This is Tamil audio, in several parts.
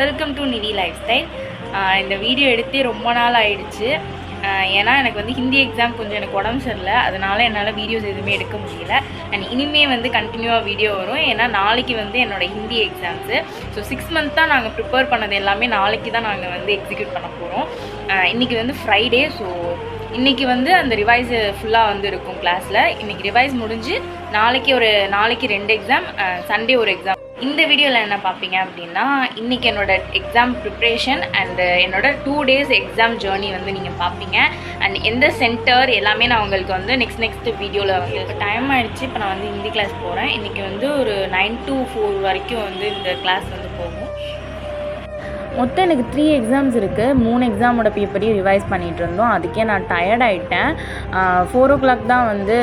Welcome to Nidhi lifestyle இந்த வீடியோ எடுத்தே ரொம்ப நாள் ஆயிடுச்சு. ஏன்னா எனக்கு வந்து ஹிந்தி எக்ஸாம் கொஞ்சம் எனக்கு உடம்பு சரியில்லை. அதனால் என்னால் வீடியோஸ் எதுவுமே எடுக்க முடியல. அண்ட் இனிமே வந்து கண்டினியூவாக வீடியோ வரும். ஏன்னா நாளைக்கு வந்து என்னோட Hindi exams so six month தான் நாங்கள் ப்ரிப்பேர் பண்ணது எல்லாமே நாளைக்கு தான் நாங்கள் வந்து எக்ஸிக்யூட் பண்ண போகிறோம் இன்றைக்கி வந்து ஃப்ரைடே ஸோ இன்றைக்கி வந்து அந்த ரிவைஸ் ஃபுல்லாக வந்து இருக்கும் கிளாஸில் இன்றைக்கி ரிவைஸ் முடிஞ்சு நாளைக்கு ஒரு நாளைக்கு ரெண்டு எக்ஸாம் சண்டே ஒரு எக்ஸாம் இந்த வீடியோவில் என்ன பார்ப்பீங்க அப்படின்னா இன்றைக்கி என்னோட எக்ஸாம் ப்ரிப்ரேஷன் அண்டு என்னோட டூ டேஸ் எக்ஸாம் ஜேர்னி வந்து நீங்கள் பார்ப்பீங்க அண்ட் எந்த சென்டர் எல்லாமே நான் உங்களுக்கு வந்து நெக்ஸ்ட் நெக்ஸ்ட் வீடியோவில் வந்து இப்போ டைம் ஆகிடுச்சு இப்போ நான் வந்து ஹிந்தி கிளாஸ் போகிறேன் இன்றைக்கி வந்து ஒரு நைன் டு ஃபோர் வரைக்கும் வந்து இந்த கிளாஸ் வந்து போகும். மொத்தம் எனக்கு த்ரீ எக்ஸாம்ஸ் இருக்குது மூணு எக்ஸாமோட பேப்பரையும் ரிவைஸ் பண்ணிகிட்டு இருந்தோம். அதுக்கே நான் டயர்ட் ஆகிட்டேன் ஃபோர் ஓ கிளாக் தான் வந்து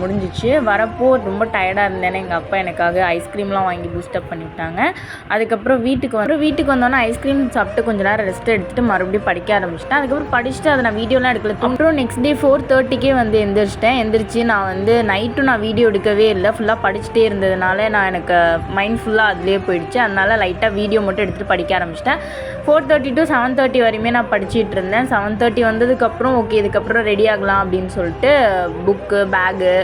முடிஞ்சிச்சு. வரப்போ ரொம்ப டயர்டாக இருந்தேன்னு எங்கள் அப்பா எனக்காக ஐஸ்கிரீம்லாம் வாங்கி பூஸ்டப் பண்ணிவிட்டாங்க அதுக்கப்புறம் வீட்டுக்கு வந்து வீட்டுக்கு வந்தோன்னே ஐஸ்கிரீம் சாப்பிட்டு கொஞ்ச நேரம் ரெஸ்ட் எடுத்துட்டு மறுபடியும் படிக்க ஆரம்பிச்சிட்டேன். அதுக்கப்புறம் படிச்சுட்டு அதை நான் வீடியோலாம் எடுக்கல. அப்புறம் நெக்ஸ்ட் டே ஃபோர் தேர்ட்டிக்கே வந்து எந்திரிச்சிட்டேன். எந்திரிச்சு நான் வந்து நைட்டும் நான் வீடியோ எடுக்கவே இல்லை. ஃபுல்லாக படிச்சுட்டே இருந்ததுனால நான் எனக்கு மைண்ட் ஃபுல்லாக அதுலேயே போயிடுச்சு. அதனால் லைட்டாக வீடியோ மட்டும் எடுத்துகிட்டு படிக்க ஆரம்பிச்சிட்டேன். Four thirty to seven thirty வரையுமே நான் படிச்சுட்டு இருந்தேன் செவன் தேர்ட்டி வந்ததுக்கப்புறம் ஓகே இதுக்கப்புறம் ரெடி ஆகலாம் அப்படின்னு சொல்லிட்டு புக்கு பேகு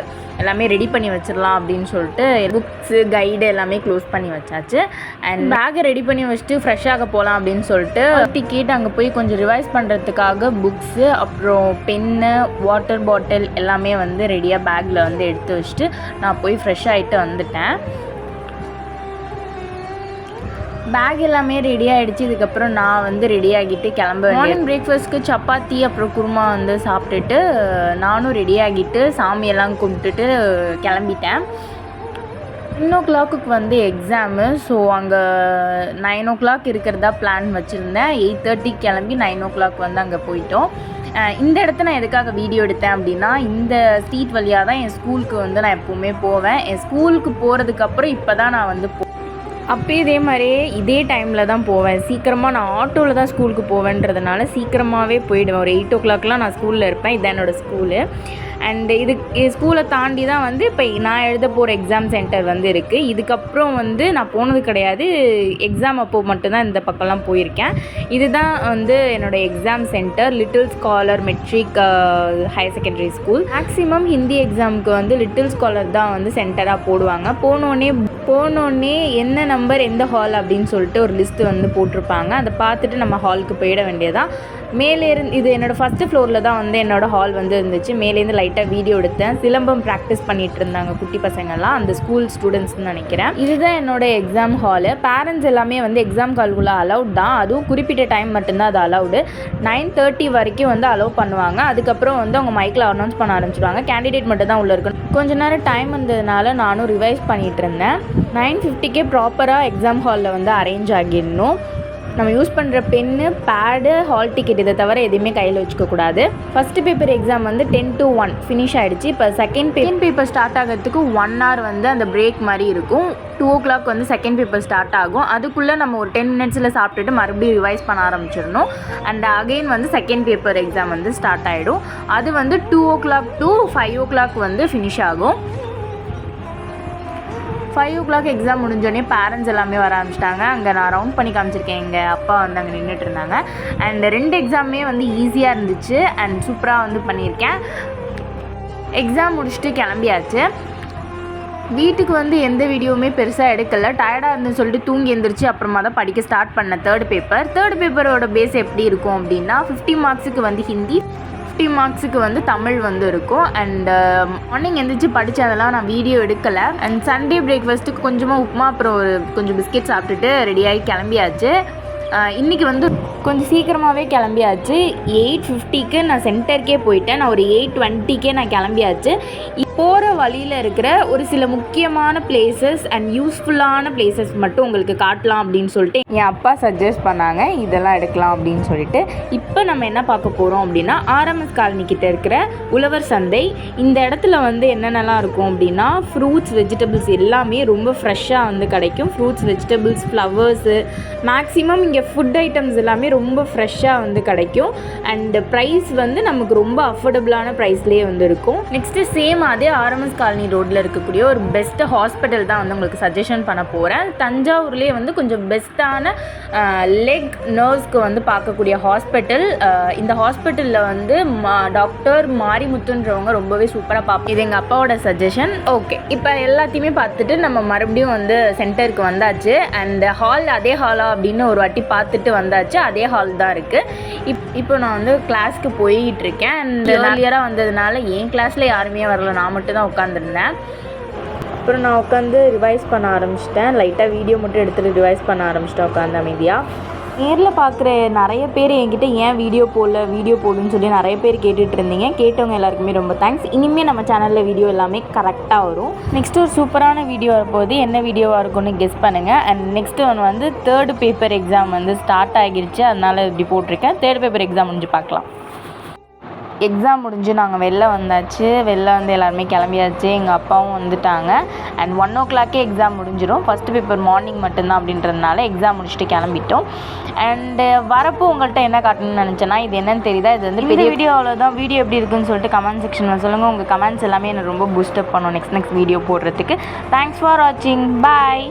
எல்லாமே ரெடி பண்ணி வச்சிடலாம் அப்படின்னு சொல்லிட்டு புக்ஸு கைடு எல்லாமே க்ளோஸ் பண்ணி வச்சாச்சு. அண்ட் பேக்கை ரெடி பண்ணி வச்சுட்டு ஃப்ரெஷ்ஷாக போகலாம் அப்படின்னு சொல்லிட்டு டிக்கெட் அங்கே போய் கொஞ்சம் ரிவைஸ் பண்ணுறதுக்காக புக்ஸு அப்புறம் பென்னு வாட்டர் பாட்டில் எல்லாமே வந்து ரெடியாக பேக்கில் வந்து எடுத்து வச்சுட்டு நான் போய் ஃப்ரெஷ் ஆகிட்டு வந்துட்டேன். பேக் எல்லாமே ரெடி ஆகிடுச்சு இதுக்கப்புறம் நான் வந்து ரெடி ஆகிட்டு கிளம்ப மார்னிங் பிரேக்ஃபாஸ்ட்க்கு சப்பாத்தி அப்புறம் குருமா வந்து சாப்பிட்டுட்டு நானும் ரெடி ஆகிட்டு சாமியெல்லாம் கும்பிட்டுட்டு கிளம்பிட்டேன். டென் ஓ கிளாக்குக்கு வந்து எக்ஸாமு ஸோ அங்கே நைன் ஓ கிளாக் இருக்கிறதா பிளான் வச்சுருந்தேன். எயிட் தேர்ட்டிக்கு கிளம்பி நைன் ஓ கிளாக் வந்து அங்கே போயிட்டோம். இந்த இடத்த நான் எதுக்காக வீடியோ எடுத்தேன் அப்படின்னா இந்த ஸ்ட்ரீட் வழியாக தான் என் ஸ்கூலுக்கு வந்து நான் எப்போவுமே போவேன். என் ஸ்கூலுக்கு போகிறதுக்கப்புறம் இப்போ தான் நான் வந்து போ இதே மாதிரியே இதே டைமில் தான் போவேன். சீக்கிரமாக நான் ஆட்டோவில் தான் ஸ்கூலுக்கு போவேன்றதுனால சீக்கிரமாகவே போயிடுவேன். ஒரு எயிட் ஓ கிளாக்லாம் நான் ஸ்கூலில் இருப்பேன். இதான் என்னோடய ஸ்கூலு அண்டு இது ஸ்கூலை தாண்டி தான் வந்து இப்போ நான் எழுத போகிற எக்ஸாம் சென்டர் வந்து இருக்குது இதுக்கப்புறம் வந்து நான் போனது கிடையாது. எக்ஸாம் அப்போ மட்டும்தான் இந்த பக்கம்லாம் போயிருக்கேன். இதுதான் வந்து என்னோடய exam centre little scholar matric higher secondary school maximum Hindi எக்ஸாமுக்கு வந்து லிட்டில் ஸ்காலர் தான் வந்து சென்டராக போடுவாங்க. போனோடனே போனோடனே என்ன நம்பர் எந்த ஹால் அப்படின்னு சொல்லிட்டு ஒரு லிஸ்ட்டு வந்து போட்டிருப்பாங்க. அதை பார்த்துட்டு நம்ம ஹாலுக்கு போயிட வேண்டியதான் மேலே இருந்து இது என்னோடய ஃபஸ்ட்டு ஃப்ளோரில் தான் வந்து என்னோடய ஹால் வந்து இருந்துச்சு. மேலேருந்து லைட்டாக வீடியோ எடுத்தேன். சிலம்பம் ப்ராக்டிஸ் பண்ணிட்டு இருந்தாங்க குட்டி பசங்கள்லாம். அந்த ஸ்கூல் ஸ்டூடெண்ட்ஸ்னு நினைக்கிறேன். இதுதான் என்னோட எக்ஸாம் ஹாலு பேரண்ட்ஸ் எல்லாமே வந்து எக்ஸாம் ஹாலுக்குள்ளே அலௌட் தான். அதுவும் குறிப்பிட்ட டைம் மட்டும்தான் அது அலௌடு நைன் தேர்ட்டி வரைக்கும் வந்து அலோவ் பண்ணுவாங்க. அதுக்கப்புறம் வந்து அவங்க மைக்கில் அனௌன்ஸ் பண்ண ஆரம்பிச்சிடுவாங்க கேண்டிடேட் மட்டும் தான் உள்ளே இருக்கணும். கொஞ்ச நேரம் டைம் இருந்ததுனால நானும் ரிவைஸ் பண்ணிகிட்டு இருந்தேன். நைன் ஃபிஃப்டிக்கே ப்ராப்பராக எக்ஸாம் ஹாலில் வந்து அரேஞ்ச் ஆகிடணும். நம்ம யூஸ் பண்ணுற பென்னு பேடு ஹால் டிக்கெட் இதை தவிர எதுவுமே கையில் வச்சுக்கக்கூடாது ஃபஸ்ட்டு பேப்பர் எக்ஸாம் வந்து டென் டு ஒன் ஃபினிஷ் ஆகிடுச்சு இப்போ செகண்ட் செகண்ட் பேப்பர் ஸ்டார்ட் ஆகிறதுக்கு ஒன் ஹவர் வந்து அந்த பிரேக் மாதிரி இருக்கும். டூ ஓ கிளாக் வந்து செகண்ட் பேப்பர் ஸ்டார்ட் ஆகும். அதுக்குள்ளே நம்ம ஒரு டென் மினிட்ஸில் சாப்பிட்டுட்டு மறுபடியும் ரிவைஸ் பண்ண ஆரம்பிச்சிடணும். அண்ட் அகெயின் வந்து செகண்ட் பேப்பர் எக்ஸாம் வந்து ஸ்டார்ட் ஆகிடும் அது வந்து two o'clock to five o'clock வந்து ஃபினிஷ் ஆகும். ஃபைவ் ஓ கிளாக் எக்ஸாம் முடிஞ்சோடனே பேரண்ட்ஸ் எல்லாமே வர ஆரம்பிச்சிட்டாங்க. அங்கே நான் ரவுண்ட் பண்ணி காமிச்சிருக்கேன். எங்கள் அப்பா வந்து அங்கே நின்றுட்டு இருந்தாங்க. அண்ட் ரெண்டு எக்ஸாமே வந்து ஈஸியாக இருந்துச்சு அண்ட் சூப்பராக வந்து பண்ணியிருக்கேன். எக்ஸாம் முடிச்சுட்டு கிளம்பியாச்சு. வீட்டுக்கு வந்து எந்த வீடியோவுமே பெருசாக எடுக்கல. டயர்டாக இருந்துன்னு சொல்லிட்டு தூங்கி எழுந்திரிச்சு அப்புறமா தான் படிக்க ஸ்டார்ட் பண்ண தேர்ட் பேப்பர் தேர்ட் பேப்பரோட பேஸ் எப்படி இருக்கும் அப்படின்னா ஃபிஃப்டி மார்க்ஸுக்கு வந்து ஹிந்தி ஃபிஃப்டி மார்க்ஸுக்கு வந்து தமிழ் வந்து இருக்கும். அண்ட் மார்னிங் uh, எந்திரிச்சு படித்ததெல்லாம் நான் வீடியோ எடுக்கலை. அண்ட் சண்டே பிரேக்ஃபாஸ்ட்டுக்கு கொஞ்சமாக உப்புமா அப்புறம் ஒரு கொஞ்சம் பிஸ்கெட் சாப்பிட்டுட்டு ரெடியாகி கிளம்பியாச்சு. Uh, இன்றைக்கி வந்து கொஞ்சம் சீக்கிரமாகவே கிளம்பியாச்சு. எயிட் ஃபிஃப்டிக்கு நான் சென்டருக்கே போயிட்டேன். நான் ஒரு எயிட் டுவெண்ட்டிக்கே நான் கிளம்பியாச்சு. போகிற வழியில் இருக்கிற ஒரு சில முக்கியமான பிளேசஸ் அண்ட் யூஸ்ஃபுல்லான பிளேசஸ் மட்டும் உங்களுக்கு காட்டலாம் அப்படின்னு சொல்லிட்டு என் அப்பா சஜஸ்ட் பண்ணாங்க. இதெல்லாம் எடுக்கலாம் அப்படின்னு சொல்லிட்டு. இப்போ நம்ம என்ன பார்க்க போகிறோம் அப்படின்னா ஆர்எம்எஸ் காலனி கிட்ட இருக்கிற உழவர் சந்தை. இந்த இடத்துல வந்து என்னென்னலாம் இருக்கும் அப்படின்னா ஃப்ரூட்ஸ் வெஜிடபிள்ஸ் எல்லாமே ரொம்ப ஃப்ரெஷ்ஷாக வந்து கிடைக்கும். ஃப்ரூட்ஸ் வெஜிடபிள்ஸ் ஃப்ளவர்ஸு மேக்ஸிமம் இங்கே ஃபுட் ஐட்டம்ஸ் எல்லாமே ரொம்ப ஃப்ரெஷ்ஷாக வந்து கிடைக்கும். அண்ட் ப்ரைஸ் வந்து நமக்கு ரொம்ப அஃபோர்டபுளான ப்ரைஸ்லேயே வந்து இருக்கும். நெக்ஸ்ட்டு சேம் அதே ஆர்எம்எஸ் காலனி ரோட்டில் இருக்கக்கூடிய ஒரு பெஸ்ட் ஹாஸ்பிட்டல் தான் வந்து உங்களுக்கு சஜஷன் பண்ண போகிறேன் தஞ்சாவூர்லேயே வந்து கொஞ்சம் பெஸ்ட்டான லெக் நர்ஸ்க்கு வந்து பார்க்கக்கூடிய ஹாஸ்பிட்டல் இந்த ஹாஸ்பிட்டலில் வந்து மா டாக்டர் மாரிமுத்துன்றவங்க ரொம்பவே சூப்பராக பார்ப்போம் இது எங்கள் அப்பாவோட சஜஷன் ஓகே இப்போ எல்லாத்தையுமே பார்த்துட்டு நம்ம மறுபடியும் வந்து சென்டருக்கு வந்தாச்சு. அண்ட் ஹால் அதே ஹாலா அப்படின்னு ஒரு வாட்டி பார்த்துட்டு வந்தாச்சு. அதே ஹால் தான் இருக்குது இப் இப்போ நான் வந்து கிளாஸ்க்கு போயிட்டு இருக்கேன். அண்ட் ஏர்லியராக வந்ததுனால என் கிளாஸில் யாருமே வரல. நான் மட்டும் தான் உட்காந்துருந்தேன். அப்புறம் நான் உட்காந்து ரிவைஸ் பண்ண ஆரம்பிச்சிட்டேன். லைட்டாக வீடியோ மட்டும் எடுத்துகிட்டு ரிவைஸ் பண்ண ஆரம்பிச்சிட்டேன் உட்காந்து அமைதியாக நேரில் பார்க்குற நிறைய பேர் என்கிட்ட ஏன் வீடியோ போடல? வீடியோ போடுன்னு சொல்லி நிறைய பேர் கேட்டுட்டு இருந்தீங்க. கேட்டவங்க எல்லாருக்குமே ரொம்ப தேங்க்ஸ் இனிமேல் நம்ம சேனலில் வீடியோ எல்லாமே கரெக்டாக வரும். நெக்ஸ்ட் ஒரு சூப்பரான வீடியோ வரப்போகுது. என்ன வீடியோவாக இருக்கும்னு கெஸ் பண்ணுங்கள் அண்ட் நெக்ஸ்ட் ஒன் வந்து தேர்டு பேப்பர் எக்ஸாம் வந்து ஸ்டார்ட் ஆகிருச்சு. அதனால் இப்படி போட்டிருக்கேன். தேர்ட் பேப்பர் எக்ஸாம் முடிஞ்சு பார்க்கலாம். எக்ஸாம் முடிஞ்சு நாங்கள் வெளில வந்தாச்சு. வெளில வந்து எல்லாருமே கிளம்பியாச்சு. எங்கள் அப்பாவும் வந்துட்டாங்க. அண்ட் ஒன் ஓ கிளாக்கே எக்ஸாம் முடிஞ்சிடும் ஃபஸ்ட்டு பேப்பர் மார்னிங் மட்டும்தான் அப்படின்றதுனால எக்ஸாம் முடிச்சுட்டு கிளம்பிட்டோம். அண்டு வரப்போ உங்கள்கிட்ட என்ன காட்டணும்னு நினச்சேன்னா இது என்னன்னு தெரியுதா? இது வந்து பெரிய வீடியோ அவ்வளோதான் வீடியோ எப்படி இருக்குன்னு சொல்லிட்டு கமெண்ட் செக்ஷனில் சொல்லுங்கள் உங்கள் கமெண்ட்ஸ் எல்லாமே எனக்கு ரொம்ப பூஸ்டப் பண்ணும். நெக்ஸ்ட் நெக்ஸ்ட் வீடியோ போடுறதுக்கு. தேங்க்ஸ் ஃபார் வாட்சிங் பாய்